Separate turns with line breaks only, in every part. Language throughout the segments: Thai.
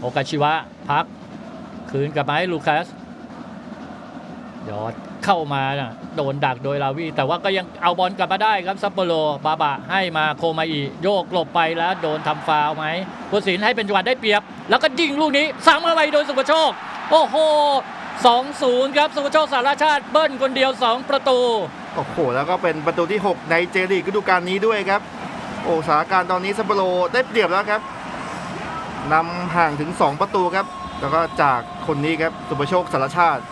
โอกาชิวะพัก คืนกลับมาให้ลูคัสยอดเข้ามานะโดนดักโดยลาวี แต่ว่าก็ยังเอาบอลกลับมาได้ครับซัปโปโรบาบะให้มาโคมาอิโยกหลบไปแล้วโดนทำฟาวไหมผู้สินให้เป็นจังหวะได้เปรียบ แล้วก็ยิงลูกนี้ซ้ำเข้าไปโดยสุภโชค โอ้โห2-0 ครับสุภโชคสารชาติเบิ้ลคนเดียว 2 ประตู
โอ้โห แล้วก็เป็นประตูที่ 6 ในเจลีกฤดูกาลนี้ด้วยครับ โอ้สถานการณ์ตอนนี้ซัปโปโรได้เปรียบแล้วครับ นำห่างถึง 2 ประตูครับ แล้วก็จากคนนี้ครับสุภโชคสารชาติ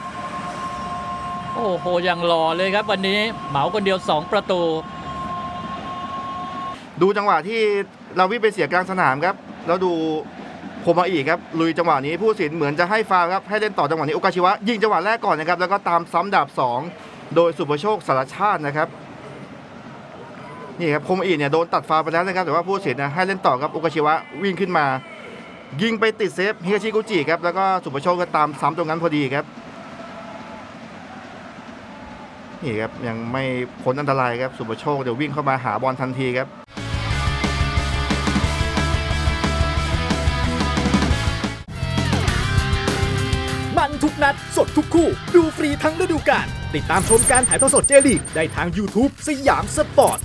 โอ้โหยังรอเลยครับวันนี้เหมาคนเดียว 2 ประตู
ดูจังหวะที่เราวิ่งไปเสียกลางสนามครับ แล้วดูโคมาอีครับลุยจังหวะนี้ผู้ตัดสินเหมือนจะให้ฟาวล์ครับให้เล่นต่อจังหวะนี้โอกาชิวะยิงจังหวะแรกก่อนนะครับแล้วก็ตามซ้ำดาบ 2 โดยสุภโชคสารชาตินะครับนี่ครับโคมาอีเนี่ยโดนตัดฟาวล์ไปแล้วนะครับแต่ว่าผู้ตัดสินนะให้เล่นต่อครับโอกาชิวะวิ่งขึ้นมา ยิงไปติดเซฟฮิกาชิกุจิครับ แล้วก็สุภโชคก็ตามซ้ำตรงนั้นพอดีครับ นี่ครับ ยังไม่พ้นอันตรายครับ สุภโชคเดี๋ยววิ่งเข้ามาหาบอลทันทีครับ
มันทุกนัด สดทุกคู่ ดูฟรีทั้งฤดูกาลติดตามชมการถ่ายทอดสดเจลีกได้ทาง YouTube สยามสปอร์ต